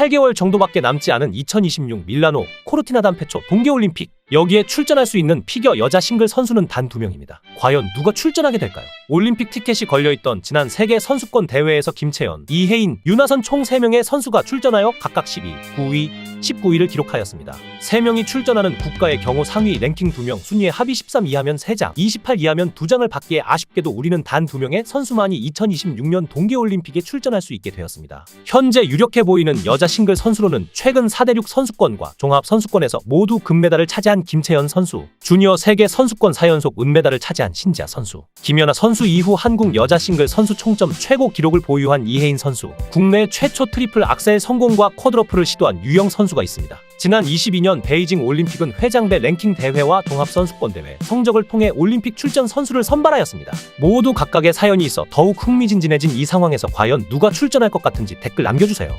8개월 정도밖에 남지 않은 2026 밀라노 코르티나 단페초 동계올림픽. 여기에 출전할 수 있는 피겨 여자 싱글 선수는 단두 명입니다. 과연 누가 출전하게 될까요? 올림픽 티켓이 걸려있던 지난 세계 선수권 대회에서 김채연, 이혜인, 윤하선 총 3명의 선수가 출전하여 각각 12, 9위, 19위를 기록하였습니다. 3명이 출전하는 국가의 경우 상위 랭킹 2명, 순위의 합의 13 이하면 3장, 28 이하면 2장을 받기에 아쉽게도 우리는 단 2명의 선수만이 2026년 동계올림픽에 출전할 수 있게 되었습니다. 현재 유력해 보이는 여자 싱글 선수로는 최근 4대6 선수권과 종합 선수권에서 모두 금메달을 차지한 김채연 선수, 주니어 세계 선수권 4연속 은메달을 차지한 신지아 선수, 김연아 선수 이후 한국 여자 싱글 선수 총점 최고 기록을 보유한 이혜인 선수, 국내 최초 트리플 악셀 성공과 쿼드러프를 시도한 유영 선수가 있습니다. 지난 22년 베이징 올림픽은 회장배 랭킹 대회와 종합 선수권 대회 성적을 통해 올림픽 출전 선수를 선발하였습니다. 모두 각각의 사연이 있어 더욱 흥미진진해진 이 상황에서 과연 누가 출전할 것 같은지 댓글 남겨주세요.